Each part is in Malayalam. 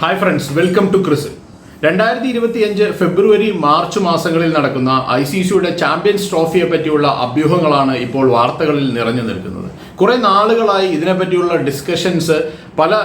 Hi friends welcome to Chris രണ്ടായിരത്തി ഇരുപത്തിയഞ്ച് ഫെബ്രുവരി മാർച്ച് മാസങ്ങളിൽ നടക്കുന്ന ഐ സി സിയുടെ ചാമ്പ്യൻസ് ട്രോഫിയെ പറ്റിയുള്ള അഭ്യൂഹങ്ങളാണ് ഇപ്പോൾ വാർത്തകളിൽ നിറഞ്ഞു നിൽക്കുന്നത്. കുറെ നാളുകളായി ഇതിനെപ്പറ്റിയുള്ള ഡിസ്കഷൻസ് പല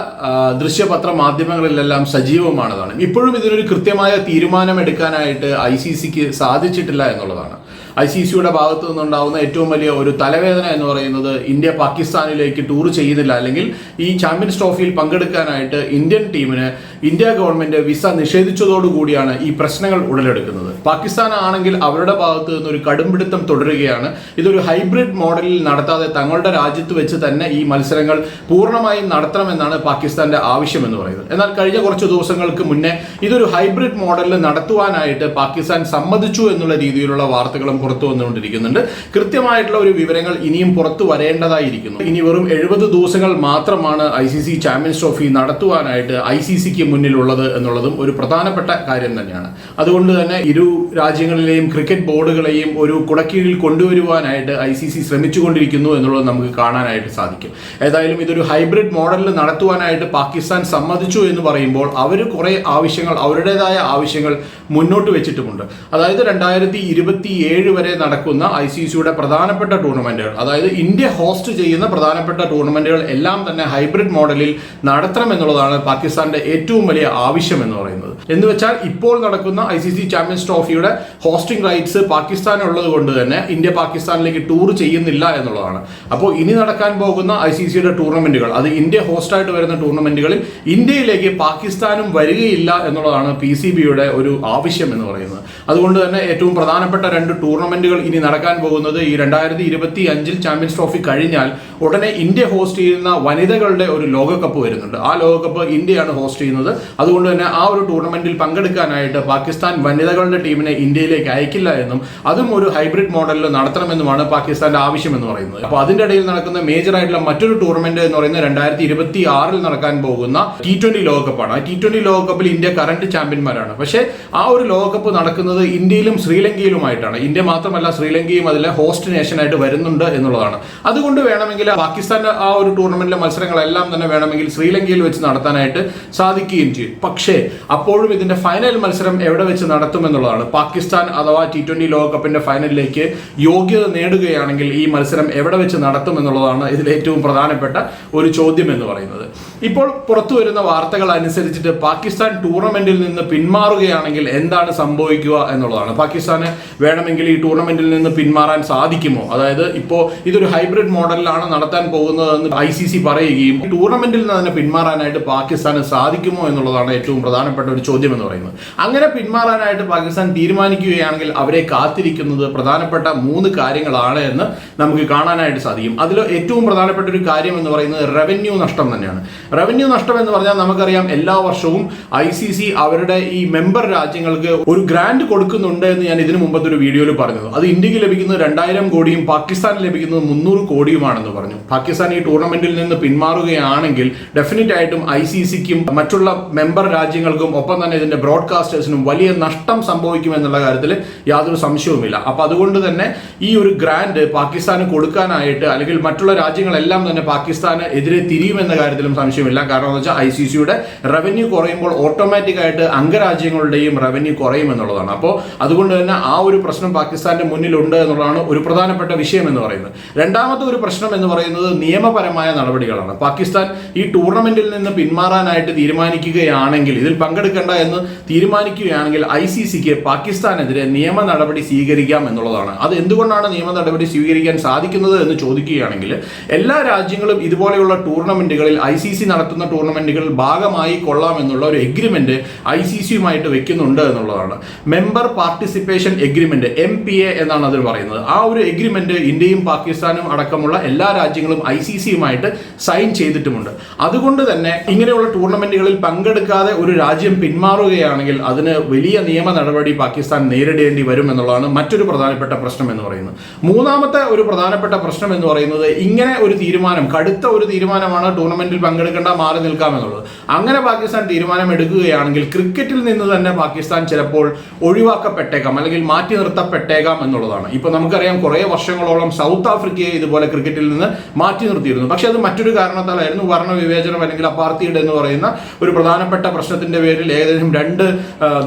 ദൃശ്യപത്ര മാധ്യമങ്ങളിലെല്ലാം സജീവമാണതാണ്. ഇപ്പോഴും ഇതിനൊരു കൃത്യമായ തീരുമാനമെടുക്കാനായിട്ട് ഐ സി സിക്ക് സാധിച്ചിട്ടില്ല എന്നുള്ളതാണ്. ഐ സി സിയുടെ ഭാഗത്തു നിന്നുണ്ടാകുന്ന ഏറ്റവും വലിയ ഒരു തലവേദന എന്ന് പറയുന്നത് ഇന്ത്യ പാകിസ്ഥാനിലേക്ക് ടൂർ ചെയ്യുന്നില്ല അല്ലെങ്കിൽ ഈ ചാമ്പ്യൻസ് ട്രോഫിയിൽ പങ്കെടുക്കാനായിട്ട് ഇന്ത്യൻ ടീമിന് ഇന്ത്യ ഗവൺമെന്റ് വിസ നിഷേധിച്ചതോടുകൂടിയാണ് ഈ പ്രശ്നങ്ങൾ ഉടലെടുക്കുന്നത്. പാകിസ്ഥാൻ ആണെങ്കിൽ അവരുടെ ഭാഗത്ത് നിന്ന് ഒരു കടുംപിടുത്തം തുടരുകയാണ്. ഇതൊരു ഹൈബ്രിഡ് മോഡലിൽ നടത്താതെ തങ്ങളുടെ രാജ്യത്ത് വെച്ച് തന്നെ ഈ മത്സരങ്ങൾ പൂർണമായും നടത്തണമെന്നാണ് പാകിസ്ഥാന്റെ ആവശ്യം എന്ന് പറയുന്നത്. എന്നാൽ കഴിഞ്ഞ കുറച്ച് ദിവസങ്ങൾക്ക് മുന്നേ ഇതൊരു ഹൈബ്രിഡ് മോഡലിൽ നടത്തുവാനായിട്ട് പാകിസ്ഥാൻ സമ്മതിച്ചു എന്നുള്ള രീതിയിലുള്ള വാർത്തകളും പുറത്തു വന്നുകൊണ്ടിരിക്കുന്നുണ്ട്. കൃത്യമായിട്ടുള്ള ഒരു വിവരങ്ങൾ ഇനിയും പുറത്തു വരേണ്ടതായിരിക്കുന്നു. ഇനി വെറും എഴുപത് ദിവസങ്ങൾ മാത്രമാണ് I C C champions trophy നടത്തുവാനായിട്ട് I C സിക്ക് മുന്നിലുള്ളത് എന്നുള്ളതും ഒരു പ്രധാനപ്പെട്ട കാര്യം തന്നെയാണ്. അതുകൊണ്ട് തന്നെ ഇരു രാജ്യങ്ങളിലെയും ക്രിക്കറ്റ് ബോർഡുകളെയും ഒരു കുടക്കീഴിൽ കൊണ്ടുവരുവാനായിട്ട് ഐ സി സി ശ്രമിച്ചുകൊണ്ടിരിക്കുന്നു എന്നുള്ളത് നമുക്ക് കാണാനായിട്ട് സാധിക്കും. ഏതായാലും ഇതൊരു ഹൈബ്രിഡ് മോഡലിൽ നടത്തുവാനായിട്ട് പാകിസ്ഥാൻ സമ്മതിച്ചു എന്ന് പറയുമ്പോൾ അവർ കുറെ ആവശ്യങ്ങൾ അവരുടേതായ ആവശ്യങ്ങൾ മുന്നോട്ട് വെച്ചിട്ടുമുണ്ട്. അതായത് രണ്ടായിരത്തി ഇരുപത്തി ഏഴ് വരെ നടക്കുന്ന ഐ സി സിയുടെ പ്രധാനപ്പെട്ട ടൂർണമെന്റുകൾ അതായത് ഇന്ത്യ ഹോസ്റ്റ് ചെയ്യുന്ന പ്രധാനപ്പെട്ട ടൂർണമെന്റുകൾ എല്ലാം തന്നെ ഹൈബ്രിഡ് മോഡലിൽ നടത്തണം എന്നുള്ളതാണ് പാകിസ്ഥാന്റെ ഏറ്റവും വലിയ ആവശ്യം എന്ന് പറയുന്നത്. എന്ന് വെച്ചാൽ ഇപ്പോൾ നടക്കുന്ന ഐ സി സി ചാമ്പ്യൻസ് ട്രോഫിയുടെ ഹോസ്റ്റിംഗ് റൈറ്റ്സ് പാകിസ്ഥാനുള്ളത് കൊണ്ട് തന്നെ ഇന്ത്യ പാകിസ്ഥാനിലേക്ക് ടൂർ ചെയ്യുന്നില്ല എന്നുള്ളതാണ്. അപ്പോൾ ഇനി നടക്കാൻ പോകുന്ന ഐ സി സിയുടെ ടൂർണമെന്റുകൾ അത് ഇന്ത്യ ഹോസ്റ്റായിട്ട് വരുന്ന ടൂർണമെന്റുകളിൽ ഇന്ത്യയിലേക്ക് പാകിസ്ഥാനും വരികയില്ല എന്നുള്ളതാണ് പി സി ബിയുടെ ഒരു ആവശ്യം. എന്ന് പറയുന്നത്. അതുകൊണ്ട് തന്നെ ഏറ്റവും പ്രധാനപ്പെട്ട രണ്ട് ടൂർണമെന്റുകൾ ഇനി നടക്കാൻ പോകുന്നത് ഈ രണ്ടായിരത്തി ഇരുപത്തി അഞ്ചിൽ ചാമ്പ്യൻസ് ട്രോഫി കഴിഞ്ഞാൽ ഉടനെ ഇന്ത്യ ഹോസ്റ്റ് ചെയ്യുന്ന വനിതകളുടെ ഒരു ലോകകപ്പ് വരുന്നുണ്ട്. ആ ലോകകപ്പ് ഇന്ത്യയാണ് ഹോസ്റ്റ് ചെയ്യുന്നത്. അതുകൊണ്ട് തന്നെ ആ ഒരു ടൂർണമെന്റിൽ പങ്കെടുക്കാനായിട്ട് പാകിസ്ഥാൻ വനിതകളുടെ ടീമിനെ ഇന്ത്യയിലേക്ക് അയക്കില്ല എന്നും അതും ഒരു ഹൈബ്രിഡ് മോഡലിൽ നടത്തണമെന്നുമാണ് പാകിസ്ഥാന്റെ ആവശ്യം എന്ന് പറയുന്നത്. അപ്പോൾ അതിന്റെ ഇടയിൽ നടക്കുന്ന മേജർ ആയിട്ടുള്ള മറ്റൊരു ടൂർണമെന്റ് എന്ന് പറയുന്നത് രണ്ടായിരത്തി ഇരുപത്തി ആറിൽ നടക്കാൻ പോകുന്ന ടി ട്വന്റി ലോകകപ്പാണ്. ആ ടി ട്വന്റി ലോകകപ്പിൽ ഇന്ത്യ കറന്റ് ചാമ്പ്യന്മാരാണ് പക്ഷേ ആ ഒരു ലോകകപ്പ് നടക്കുന്നത് ഇന്ത്യയിലും ശ്രീലങ്കയിലുമായിട്ടാണ്. ഇന്ത്യ മാത്രമല്ല ശ്രീലങ്കയും അതിലെ ഹോസ്റ്റ് നേഷനായിട്ട് വരുന്നുണ്ട് എന്നുള്ളതാണ്. അതുകൊണ്ട് വേണമെങ്കിൽ പാകിസ്ഥാന്റെ ആ ഒരു ടൂർണമെന്റിലെ മത്സരങ്ങളെല്ലാം തന്നെ വേണമെങ്കിൽ ശ്രീലങ്കയിൽ വെച്ച് നടത്താനായിട്ട് സാധിക്കുകയും ചെയ്യും. പക്ഷേ അപ്പോഴും ഇതിന്റെ ഫൈനൽ മത്സരം എവിടെ വെച്ച് നടത്തുമെന്നുള്ളതാണ് പാകിസ്ഥാൻ അഥവാ ടി ട്വന്റി ലോകകപ്പിന്റെ ഫൈനലിലേക്ക് യോഗ്യത നേടുകയാണെങ്കിൽ ഈ മത്സരം എവിടെ വെച്ച് നടത്തും എന്നുള്ളതാണ് ഇതിൽ ഏറ്റവും പ്രധാനപ്പെട്ട ഒരു ചോദ്യം എന്ന് പറയുന്നത്. ഇപ്പോൾ പുറത്തു വരുന്ന വാർത്തകൾ അനുസരിച്ചിട്ട് പാകിസ്ഥാൻ ടൂർണമെന്റിൽ നിന്ന് പിന്മാറുകയാണെങ്കിൽ എന്താണ് സംഭവിക്കുക എന്നുള്ളതാണ്. പാകിസ്ഥാന് വേണമെങ്കിൽ ഈ ടൂർണമെന്റിൽ നിന്ന് പിന്മാറാൻ സാധിക്കുമോ? അതായത് ഇപ്പോൾ ഇതൊരു ഹൈബ്രിഡ് മോഡലിലാണ് നടത്താൻ പോകുന്നതെന്ന് ഐ സി സി പറയുകയും ടൂർണമെന്റിൽ നിന്ന് തന്നെ പിന്മാറാനായിട്ട് പാകിസ്ഥാന് സാധിക്കുമോ എന്നുള്ളതാണ് ഏറ്റവും പ്രധാനപ്പെട്ട ഒരു ചോദ്യം എന്ന് പറയുന്നത്. അങ്ങനെ പിന്മാറാനായിട്ട് പാകിസ്ഥാൻ തീരുമാനിക്കുകയാണെങ്കിൽ അവരെ കാത്തിരിക്കുന്നത് പ്രധാനപ്പെട്ട മൂന്ന് കാര്യങ്ങളാണ് എന്ന് നമുക്ക് കാണാനായിട്ട് സാധിക്കും. അതിൽ ഏറ്റവും പ്രധാനപ്പെട്ട ഒരു കാര്യം എന്ന് പറയുന്നത് റവന്യൂ നഷ്ടം തന്നെയാണ്. റവന്യൂ നഷ്ടം എന്ന് പറഞ്ഞാൽ നമുക്കറിയാം എല്ലാ വർഷവും ഐ സി സി അവരുടെ ഈ മെമ്പർ രാജ്യങ്ങൾക്ക് ഒരു ഗ്രാന്റ് കൊടുക്കുന്നുണ്ട് എന്ന് ഞാൻ ഇതിനു മുമ്പത്തെ ഒരു വീഡിയോയിൽ പറഞ്ഞു അത് ഇന്ത്യയ്ക്ക് ലഭിക്കുന്നത് രണ്ടായിരം കോടിയും പാകിസ്ഥാൻ ലഭിക്കുന്നത് മുന്നൂറ് കോടിയുമാണെന്ന് പറഞ്ഞു. പാകിസ്ഥാൻ ഈ ടൂർണമെന്റിൽ നിന്ന് പിന്മാറുകയാണെങ്കിൽ ഡെഫിനറ്റ് ആയിട്ടും ഐ സി സിക്കും മറ്റുള്ള മെമ്പർ രാജ്യങ്ങൾക്കും ഒപ്പം തന്നെ ഇതിന്റെ ബ്രോഡ്കാസ്റ്റേഴ്സിനും വലിയ നഷ്ടം സംഭവിക്കും എന്നുള്ള കാര്യത്തിൽ യാതൊരു സംശയവുമില്ല. അപ്പൊ അതുകൊണ്ട് തന്നെ ഈ ഒരു ഗ്രാന്റ് പാകിസ്ഥാന് കൊടുക്കാനായിട്ട് അല്ലെങ്കിൽ മറ്റുള്ള രാജ്യങ്ങളെല്ലാം തന്നെ പാകിസ്ഥാന് എതിരെ തിരിയുമെന്ന കാര്യത്തിലും സംശയമില്ല. കാരണം എന്ന് വെച്ചാൽ ഐ സി സിയുടെ റവന്യൂ കുറയുമ്പോൾ ഓട്ടോമാറ്റിക് ആയിട്ട് അംഗരാജ്യങ്ങളുടെയും റവന്യൂ കുറയും എന്നുള്ളതാണ്. അപ്പോൾ അതുകൊണ്ട് തന്നെ ആ ഒരു പ്രശ്നം പാകിസ്ഥാന്റെ മുന്നിലുണ്ട് എന്നുള്ളതാണ് ഒരു പ്രധാനപ്പെട്ട വിഷയം എന്ന് പറയുന്നത്. രണ്ടാമത്തെ ഒരു പ്രശ്നം എന്ന് പറയുന്നത് നിയമപരമായ നടപടികളാണ്. പാകിസ്ഥാൻ ഈ ടൂർണമെന്റിൽ നിന്ന് പിന്മാറാനായിട്ട് തീരുമാനിക്കുകയാണെങ്കിൽ ഇതിൽ പങ്കെടുക്കേണ്ട എന്ന് തീരുമാനിക്കുകയാണെങ്കിൽ ഐ സി സിക്ക് പാകിസ്ഥാനെതിരെ നിയമ നടപടി സ്വീകരിക്കാം എന്നുള്ളതാണ്. അത് എന്തുകൊണ്ടാണ് നിയമ നടപടി സ്വീകരിക്കാൻ സാധിക്കുന്നത് എന്ന് ചോദിക്കുകയാണെങ്കിൽ എല്ലാ രാജ്യങ്ങളും ഇതുപോലെയുള്ള ടൂർണമെന്റുകളിൽ ഐ സി സി നടത്തുന്ന ടൂർണമെന്റുകളിൽ ഭാഗമായി കൊള്ളാം എന്നുള്ള ഒരു എഗ്രിമെന്റ് ഐ സി സിയുമായിട്ട് വെക്കുന്നുണ്ട് എന്നുള്ളതാണ്. Member participation agreement M P A എന്നാണ് അതിൽ പറയുന്നത്. ആ ഒരു എഗ്രിമെന്റ് ഇന്ത്യയും പാകിസ്ഥാനും അടക്കമുള്ള എല്ലാ രാജ്യങ്ങളും ഐ സി സിയുമായിട്ട് സൈൻ ചെയ്തിട്ടുമുണ്ട്. അതുകൊണ്ട് തന്നെ ഇങ്ങനെയുള്ള ടൂർണമെന്റുകളിൽ പങ്കെടുക്കാതെ ഒരു രാജ്യം പിന്മാറുകയാണെങ്കിൽ അതിന് വലിയ നിയമ നടപടി പാകിസ്ഥാൻ നേരിടേണ്ടി വരും എന്നുള്ളതാണ് മറ്റൊരു പ്രധാനപ്പെട്ട പ്രശ്നം എന്ന് പറയുന്നത്. മൂന്നാമത്തെ ഒരു പ്രധാനപ്പെട്ട പ്രശ്നം എന്ന് പറയുന്നത് ഇങ്ങനെ ഒരു തീരുമാനം കടുത്ത ഒരു തീരുമാനമാണ് ടൂർണമെന്റിൽ പങ്കെടുക്കേണ്ട മാറി നിൽക്കാമെന്നുള്ളത് അങ്ങനെ പാകിസ്ഥാൻ തീരുമാനം എടുക്കുകയാണെങ്കിൽ ക്രിക്കറ്റിൽ നിന്ന് തന്നെ പാകിസ്ഥാൻ ചിലപ്പോൾ ഒഴിവാക്കപ്പെട്ടേക്കാം അല്ലെങ്കിൽ മാറ്റി നിർത്തപ്പെട്ടേക്കാം എന്നുള്ളതാണ്. ഇപ്പൊ നമുക്കറിയാം കുറെ വർഷങ്ങളോളം സൗത്ത് ആഫ്രിക്കയെ ഇതുപോലെ ക്രിക്കറ്റിൽ നിന്ന് മാറ്റി നിർത്തിയിരുന്നു. പക്ഷെ അത് മറ്റൊരു കാരണത്താലായിരുന്നു. വർണ വിവേചനം അല്ലെങ്കിൽ അപ്പാർത്തിയുടെ എന്ന് പറയുന്ന ഒരു പ്രധാനപ്പെട്ട പ്രശ്നത്തിന്റെ പേരിൽ ഏകദേശം രണ്ട്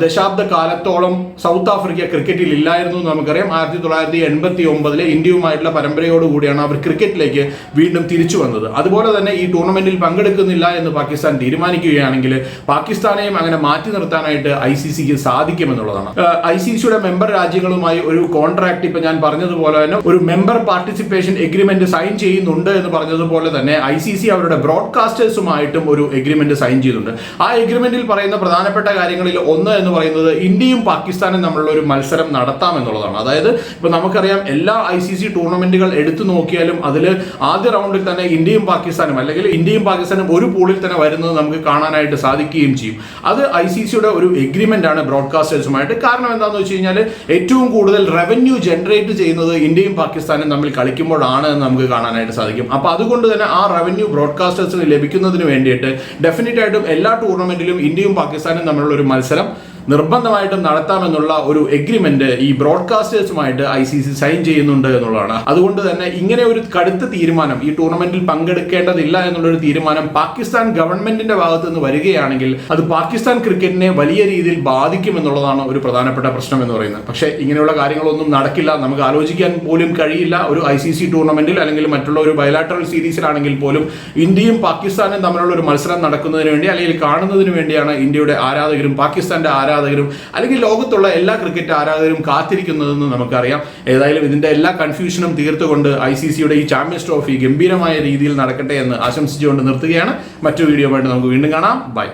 ദശാബ്ദ കാലത്തോളം സൗത്ത് ആഫ്രിക്ക ക്രിക്കറ്റിൽ ഇല്ലായിരുന്നു എന്ന് നമുക്കറിയാം. ആയിരത്തി തൊള്ളായിരത്തി എൺപത്തി ഒമ്പതിലെ ഇന്ത്യയുമായിട്ടുള്ള പരമ്പരയോടുകൂടിയാണ് അവർ ക്രിക്കറ്റിലേക്ക് വീണ്ടും തിരിച്ചു വന്നത്. അതുപോലെ തന്നെ ഈ ടൂർണമെന്റിൽ പങ്കെടുക്കുന്നില്ല എന്ന് പാകിസ്ഥാൻ തീരുമാനിക്കുകയാണെങ്കിൽ പാകിസ്ഥാനെയും അങ്ങനെ മാറ്റി നിർത്താനായിട്ട് ഐ സി സിക്ക് സാധിക്കുമെന്നുള്ളതാണ്. ഐ സി സിയുടെ മെമ്പർ രാജ്യങ്ങളുമായി ഒരു കോൺട്രാക്ട് ഇപ്പൊ ഞാൻ പറഞ്ഞതുപോലെ തന്നെ ഒരു മെമ്പർ പാർട്ടിസിപ്പേഷൻ എഗ്രിമെന്റ് സൈൻ ചെയ്യുന്നുണ്ട് എന്ന് പറഞ്ഞതുപോലെ തന്നെ ഐ സി സി അവരുടെ ബ്രോഡ്കാസ്റ്റേഴ്സുമായിട്ടും ഒരു എഗ്രിമെന്റ് സൈൻ ചെയ്യുന്നുണ്ട് ആ എഗ്രിമെന്റിൽ പറയുന്ന പ്രധാനപ്പെട്ട കാര്യങ്ങളിൽ ഒന്ന് എന്ന് പറയുന്നത് ഇന്ത്യയും പാകിസ്ഥാനും തമ്മിലുള്ള ഒരു മത്സരം നടത്താം എന്നുള്ളതാണ് അതായത് ഇപ്പൊ നമുക്കറിയാം എല്ലാ ഐ സി സി ടൂർണമെന്റുകൾ എടുത്തു നോക്കിയാലും അതിൽ ആദ്യ റൗണ്ടിൽ തന്നെ ഇന്ത്യയും പാകിസ്ഥാനും അല്ലെങ്കിൽ ഇന്ത്യയും പാകിസ്ഥാനും ഒരു പൂളിൽ തന്നെ വരുന്നത് നമുക്ക് കാണാനായിട്ട് സാധിക്കുകയും ചെയ്യും. അത് ഐ സി സിയുടെ ഒരു എഗ്രിമെന്റ് ആണ്. ബ്രോഡ്കാസ്റ്റേഴ്സുമായിട്ട് കാരണം എന്താണെന്ന് വെച്ച് കഴിഞ്ഞാൽ ഏറ്റവും കൂടുതൽ റവന്യൂ ജനറേറ്റ് ചെയ്യുന്നത് ഇന്ത്യയും പാകിസ്ഥാനും തമ്മിൽ കളിക്കുമ്പോഴാണ് എന്ന് നമുക്ക് കാണാനായിട്ട് സാധിക്കും. അപ്പോൾ അതുകൊണ്ട് തന്നെ ആ റവന്യൂ ബ്രോഡ്കാസ്റ്റേഴ്സിന് ലഭിക്കുന്നതിന് വേണ്ടിയിട്ട് ഡെഫിനറ്റ് ആയിട്ടും എല്ലാ ടൂർണമെന്റിലും ഇന്ത്യയും പാകിസ്ഥാനും തമ്മിലുള്ള ഒരു മത്സരം നിർബന്ധമായിട്ടും നടത്താമെന്നുള്ള ഒരു എഗ്രിമെന്റ് ഈ ബ്രോഡ്കാസ്റ്റേഴ്സുമായിട്ട് ഐ സി സി സൈൻ ചെയ്യുന്നുണ്ട് എന്നുള്ളതാണ്. അതുകൊണ്ട് തന്നെ ഇങ്ങനെ ഒരു കടുത്ത തീരുമാനം ഈ ടൂർണമെന്റിൽ പങ്കെടുക്കേണ്ടതില്ല എന്നുള്ളൊരു തീരുമാനം പാകിസ്ഥാൻ ഗവൺമെന്റിന്റെ ഭാഗത്ത് നിന്ന് വരികയാണെങ്കിൽ അത് പാകിസ്ഥാൻ ക്രിക്കറ്റിനെ വലിയ രീതിയിൽ ബാധിക്കും എന്നുള്ളതാണ് ഒരു പ്രധാനപ്പെട്ട പ്രശ്നം എന്ന് പറയുന്നത്. പക്ഷേ ഇങ്ങനെയുള്ള കാര്യങ്ങളൊന്നും നടക്കില്ല. നമുക്ക് ആലോചിക്കാൻ പോലും കഴിയില്ല. ഒരു ഐ സി സി ടൂർണമെന്റിൽ അല്ലെങ്കിൽ മറ്റുള്ള ഒരു ബയലാട്രൽ സീരീസിലാണെങ്കിൽ പോലും ഇന്ത്യയും പാകിസ്ഥാനും തമ്മിലുള്ള ഒരു മത്സരം നടക്കുന്നതിന് വേണ്ടി അല്ലെങ്കിൽ കാണുന്നതിന് വേണ്ടിയാണ് ഇന്ത്യയുടെ ആരാധകരും പാകിസ്ഥാന്റെ ആരാധകരും അല്ലെങ്കിൽ ലോകത്തുള്ള എല്ലാ ക്രിക്കറ്റ് ആരാധകരും കാത്തിരിക്കുന്നതെന്ന് നമുക്കറിയാം. ഏതായാലും ഇതിന്റെ എല്ലാ കൺഫ്യൂഷനും തീർത്തുകൊണ്ട് ഐ സി സിയുടെ ഈ ചാമ്പ്യൻസ് ട്രോഫി ഗംഭീരമായ രീതിയിൽ നടക്കട്ടെ എന്ന് ആശംസിച്ചുകൊണ്ട് നിർത്തുകയാണ്. മറ്റു വീഡിയോ നമുക്ക് വീണ്ടും കാണാം. ബൈ